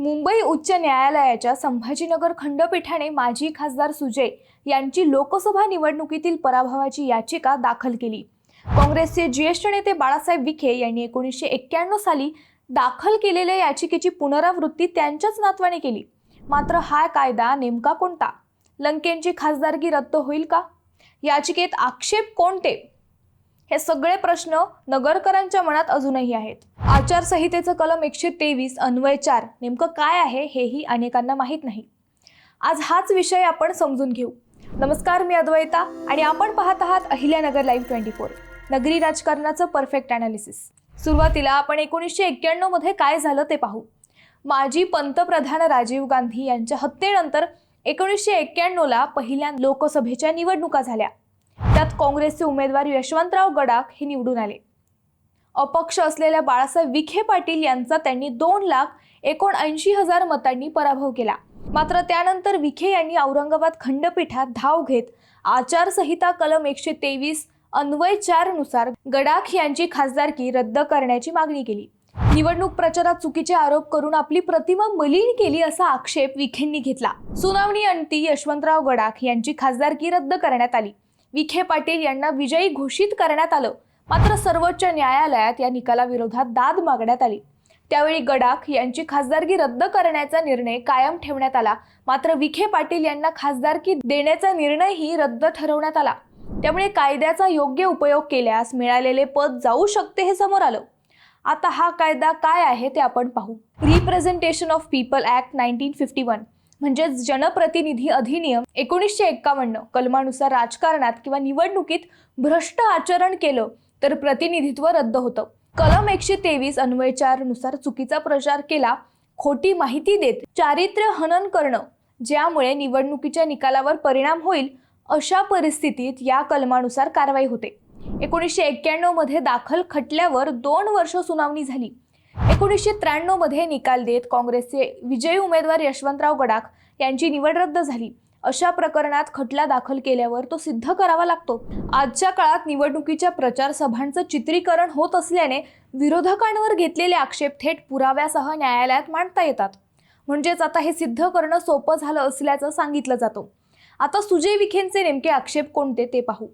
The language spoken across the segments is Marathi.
मुंबई उच्च न्यायालयाच्या संभाजीनगर खंडपीठाने माजी खासदार सुजय यांची लोकसभा निवडणुकीतील पराभवाची याचिका दाखल केली. काँग्रेसचे ज्येष्ठ नेते बाळासाहेब विखे यांनी एकोणीसशे एक्क्याण्णव साली दाखल केलेल्या याचिकेची पुनरावृत्ती त्यांच्याच नातवाने केली. मात्र हा कायदा नेमका कोणता? लंकेंची खासदारकी रद्द होईल का? याचिकेत आक्षेप कोणते? हे सगळे प्रश्न नगरकरांच्या मनात अजूनही आहेत. आचारसंहितेचं कलम एकशे तेवीस अन्वय चार नेमकं काय आहे हेही अनेकांना माहीत नाही. आज हाच विषय आपण समजून घेऊ. नमस्कार मी अद्वैता आणि आपण पाहत आहात अहिल्यानगर लाईव्ह ट्वेंटी फोर नगरी राजकारणाचं परफेक्ट अनालिसिस सुरुवातीला आपण एकोणीसशे एक्क्याण्णवमध्ये काय झालं ते पाहू. माजी पंतप्रधान राजीव गांधी यांच्या हत्येनंतर एकोणीसशे एक्क्याण्णवला पहिल्या लोकसभेच्या निवडणुका झाल्या. त्यात काँग्रेसचे उमेदवार यशवंतराव गडाख हे निवडून आले. अपक्ष असलेल्या बाळासाहेब विखे पाटील यांचा त्यांनी दोन लाख एकोणऐंशी हजार मतांनी पराभव केला. मात्र त्यानंतर विखे यांनी औरंगाबाद खंडपीठात धाव घेत आचारसंहिता कलम एकशे तेवीस अन्वय चारनुसार गडाख यांची खासदारकी रद्द करण्याची मागणी केली. निवडणूक प्रचारात चुकीचे आरोप करून आपली प्रतिमा मलिन केली असा आक्षेप विखेंनी घेतला. सुनावणी अंती यशवंतराव गडाख यांची खासदारकी रद्द करण्यात आली. विखे पाटील यांना विजयी घोषित करण्यात आलं. मात्र सर्वोच्च न्यायालयात या निकालाविरोधात दाद मागण्यात आली. त्यावेळी गडाख यांची खासदारकी रद्द करण्याचा निर्णय कायम ठेवण्यात आला. मात्र विखे पाटील यांना खासदारकी देण्याचा निर्णयही रद्द ठरवण्यात आला. त्यामुळे कायद्याचा योग्य उपयोग केल्यास मिळालेले पद जाऊ शकते हे समोर आलं. आता हा कायदा काय आहे ते आपण पाहू. Representation of people act nineteen fifty one. म्हणजेच जनप्रतिनिधी अधिनियम एकोणीसशे एक्कावन्न कलमानुसार राजकारणात किंवा निवडणुकीत भ्रष्ट आचरण केलं तर प्रतिनिधित्व रद्द होतं. कलम एकशे तेवीस अन्वयचारनुसार नुसार चुकीचा प्रचार केला खोटी माहिती देत चारित्र्य हनन करणं ज्यामुळे निवडणुकीच्या निकालावर परिणाम होईल अशा परिस्थितीत या कलमानुसार कारवाई होते. एकोणीसशे एक्क्याण्णवमध्ये दाखल खटल्यावर दोन वर्ष सुनावणी झाली. एकोणीसशे त्र्याण्णवमध्ये निकाल देत काँग्रेसचे विजयी उमेदवार यशवंतराव गडाख त्यांची निवड रद्द झाली. अशा प्रकरणात खटला दाखल केल्यावर तो सिद्ध करावा लागतो. आजच्या काळात निवडणुकीच्या प्रचार सभांचं चित्रीकरण होत असल्याने विरोधकांवर घेतलेले आक्षेप थेट पुराव्यासह न्यायालयात मांडता येतात. म्हणजेच आता हे सिद्ध करणं सोपं झालं असल्याचं सांगितलं जातं. आता सुजय विखेंचे नेमके आक्षेप कोणते ते पाहू.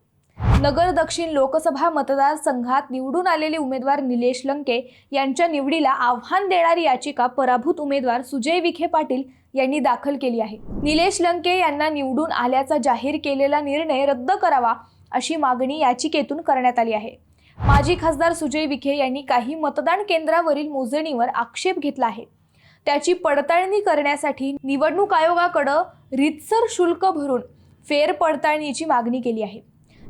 नगर दक्षिण लोकसभा मतदारसंघात निवडून आलेले उमेदवार निलेश लंके यांच्या निवडीला आव्हान देणारी याचिका पराभूत उमेदवार सुजय विखे पाटील यांनी दाखल केली आहे. निलेश लंके यांना निवडून आल्याचा जाहीर केलेला निर्णय रद्द करावा अशी मागणी याचिकेतून करण्यात आली आहे. माजी खासदार सुजय विखे यांनी काही मतदान केंद्रावरील मोजणीवर आक्षेप घेतला आहे. त्याची पडताळणी करण्यासाठी निवडणूक आयोगाकडं रितसर शुल्क भरून फेर पडताळणीची मागणी केली आहे.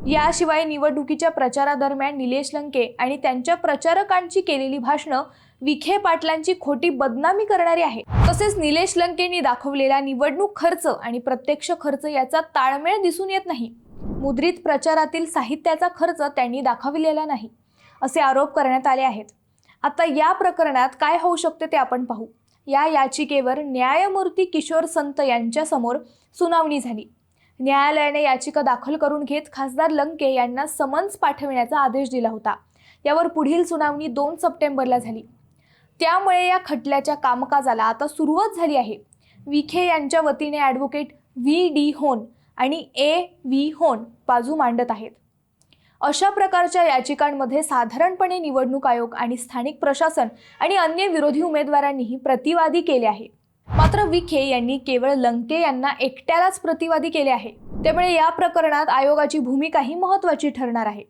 याशिवाय निवडणुकीच्या प्रचारादरम्यान निलेश लंके आणि त्यांच्या प्रचारकांची केलेली भाषणं विखे पाटलांची खोटी बदनामी करणारी आहे. तसेच निलेश लंकेंनी दाखवलेला निवडणूक खर्च आणि प्रत्यक्ष खर्च याचा ताळमेळ दिसून येत नाही. मुद्रित प्रचारातील साहित्याचा खर्च त्यांनी दाखविलेला नाही असे आरोप करण्यात आले आहेत. आता या प्रकरणात काय होऊ शकते ते आपण पाहू. या याचिकेवर न्यायमूर्ती किशोर संत यांच्यासमोर सुनावणी झाली. न्यायालयाने याचिका दाखल करून घेत खासदार लंके यांना समन्स पाठविण्याचा आदेश दिला होता. यावर पुढील सुनावणी दोन सप्टेंबरला झाली. त्यामुळे या खटल्याच्या कामकाजाला आता सुरुवात झाली आहे. विखे यांच्या वतीने ॲडव्होकेट व्ही डी होन आणि ए व्ही होन बाजू मांडत आहेत. अशा प्रकारच्या याचिकांमध्ये साधारणपणे निवडणूक आयोग आणि स्थानिक प्रशासन आणि अन्य विरोधी उमेदवारांनीही प्रतिवादी केले आहे. मात्र विखे यांनी केवळ लंके यांना एकट्यालाच प्रतिवादी केले आहे. त्यामुळे या प्रकरणात आयोगाची भूमिकाही महत्त्वाची ठरणार आहे.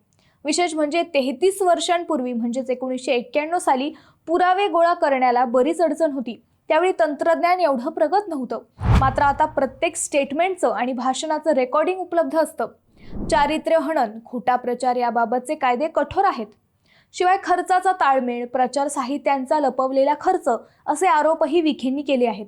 विशेष म्हणजे तेहतीस वर्षांपूर्वी म्हणजेच एकोणीसशे एक्क्याण्णव साली पुरावे गोळा करण्याला बरीच अडचण होती. त्यावेळी तंत्रज्ञान एवढं प्रगत नव्हतं. मात्र आता प्रत्येक स्टेटमेंटचं आणि भाषणाचं रेकॉर्डिंग उपलब्ध असतं. चारित्र्य हनन खोटा प्रचार याबाबतचे कायदे कठोर आहेत. शिवाय खर्चाचा ताळमेळ प्रचार साहित्यांचा लपवलेला खर्च असे आरोपही विखेंनी केले आहेत.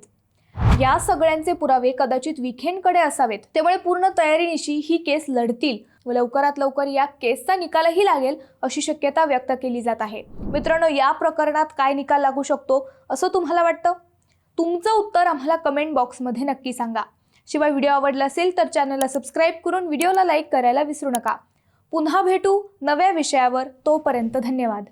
या सगळ्यांचे पुरावे कदाचित विखेंकडे असावेत. त्यामुळे पूर्ण तयारीनिशी ही केस लढतील व लवकरात लवकर या केसचा निकालही लागेल अशी शक्यता व्यक्त केली जात आहे. मित्रांनो या प्रकरणात काय निकाल लागू शकतो असं तुम्हाला वाटतं? तुमचं उत्तर आम्हाला कमेंट बॉक्समध्ये नक्की सांगा. शिवाय व्हिडिओ आवडला असेल तर चॅनलला सबस्क्राईब करून व्हिडिओला लाईक करायला विसरू नका. पुन्हा भेटू नव्या विषयावर. तोपर्यंत धन्यवाद.